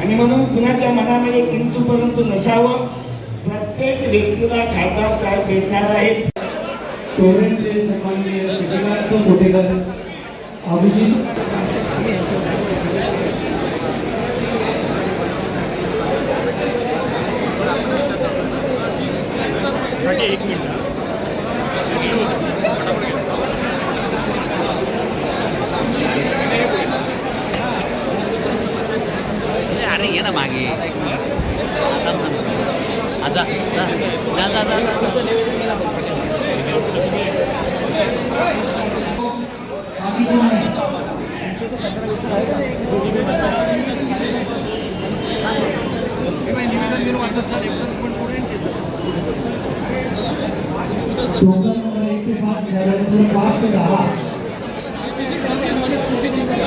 आणि म्हणून कुणाच्या मनामध्ये किंतु परंतु नसावं प्रत्येक व्यक्तीला खासदार साहेब भेटणार आहेत. टोरेंटचे सन्माननीय शशिकांत कोटेकर अभिजित. अरे ये ना मागे आजा जा जा जा जा टोकन नंबर एक ते पाच झाल्यानंतर पाच ते दहा एक हा दोनच मिनिटं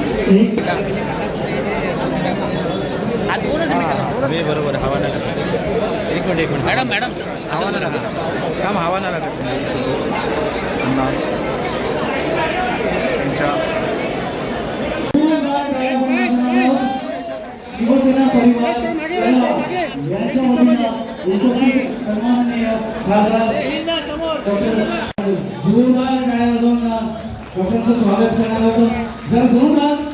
अरे बरोबर हवा नाही लागत एक मिनिट एक मिनिट मॅडम मॅडम हवा नाही लागत काम हवा नाही लागत त्यांच्या शिवसेना परिवार सन्माननीय जोरदार वाजवून डॉक्टरचं स्वागत करणार होतं जर जोरदार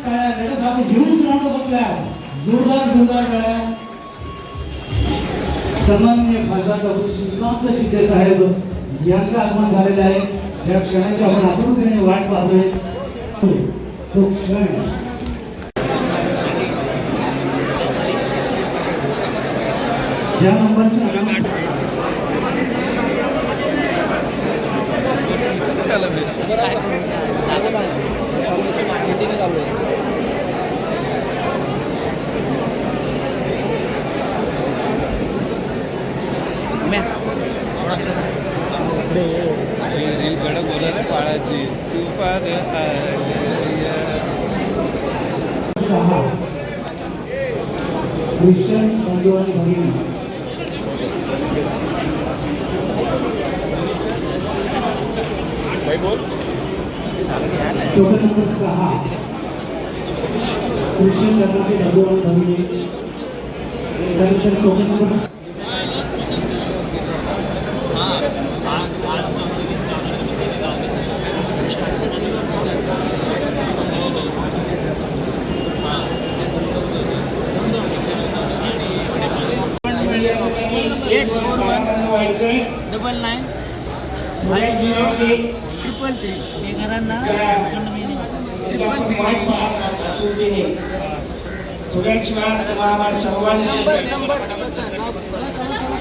टाळ्या घेऊन राहतो बघल्या जोरदार जोरदार टाळ्या सन्माननीय खासदार डॉक्टर श्रीकांत शिंदे साहेब यांचं आगमन झालेलं आहे. या क्षणाची आपण आतुरतेने वाट पाहतोय. तो क्षण. ज्या नंबरच्या तू फार सहा बंधू आणि भगिनी टोकन नंबर सहा ख्रिश्चन धर्माचे बंधू आणि भगिनी त्यानंतर टोकन नंबर एक डबल नाईन ट्रिपल थ्री हे घरांना तुम्हाला सर्वांची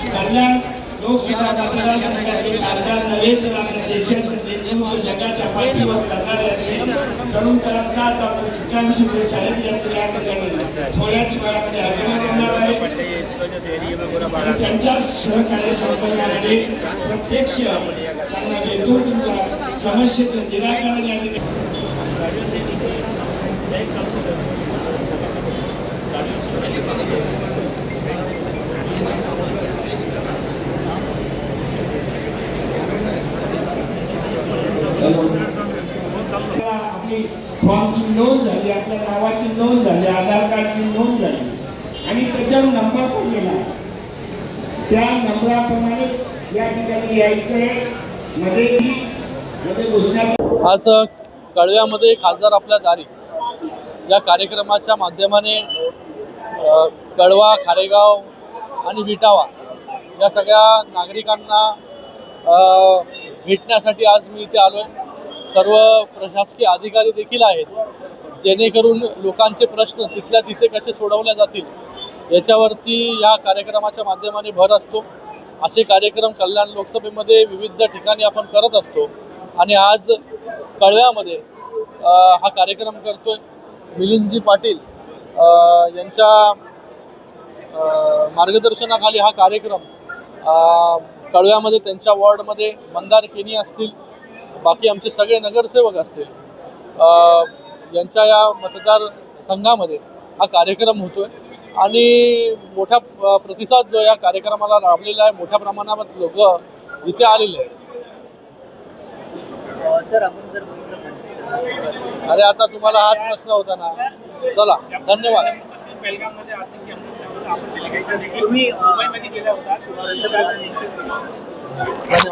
कल्याण लोकसभा मतदारसंघाचे खासदार नव्हे तर आपल्या देशाचं नेतृत्व जगाच्या पाठीवर करणारे असेल तरुण तरुणता डॉक्टर श्रीकांत शिंदे साहेब यांचे या ठिकाणी थोड्याच वेळामध्ये अभिमान होणार आहे. आणि त्यांच्या सहकार्य संपन्नामध्ये प्रत्यक्ष त्यांना भेटून तुमच्या समस्येचं निराकरण या ठिकाणी आपली फॉर्मची नोंद झाली आपल्या नावाची नोंद झाली आधार कार्डची नोंद झाली. आणि त्याच्यावर नंबर पण गेला. त्या नंबराप्रमाणेच या ठिकाणी यायचंय. मध्ये मध्ये घुसण्याचं आज कळव्यामध्ये खासदार आपल्या दारी. या कार्यक्रमाच्या माध्यमाने कळवा खारेगाव आणि विटावा या सगळ्या नागरिकांना भेटण्यासाठी आज मी इथे आलो आहे सर्व प्रशासकीय अधिकारी देखील आहेत जेणेकरून लोकांचे प्रश्न तिथल्या तिथे कसे सोडवले जातील याच्यावरती या कार्यक्रमाच्या माध्यमाने भर असतो. असे कार्यक्रम कल्याण लोकसभेमध्ये विविध ठिकाणी आपण करत असतो. आणि आज कळव्यामध्ये हा कार्यक्रम करतोय. मिलिंदजी पाटील यांच्या मार्गदर्शनाखाली हा कार्यक्रम कळव्यामध्ये त्यांच्या वॉर्डमध्ये मंदार केनी असतील बाकी आमचे सगळे नगरसेवक असतील यांच्या या मतदार संघामध्ये हा कार्यक्रम होतोय. आणि मोठा प्रतिसाद जो या कार्यक्रमाला लाभलेला आहे मोठ्या प्रमाणात लोक इथे आलेले आहेत. अरे आता तुम्हाला हाच प्रश्न होता ना. चला धन्यवाद. धन्यवाद.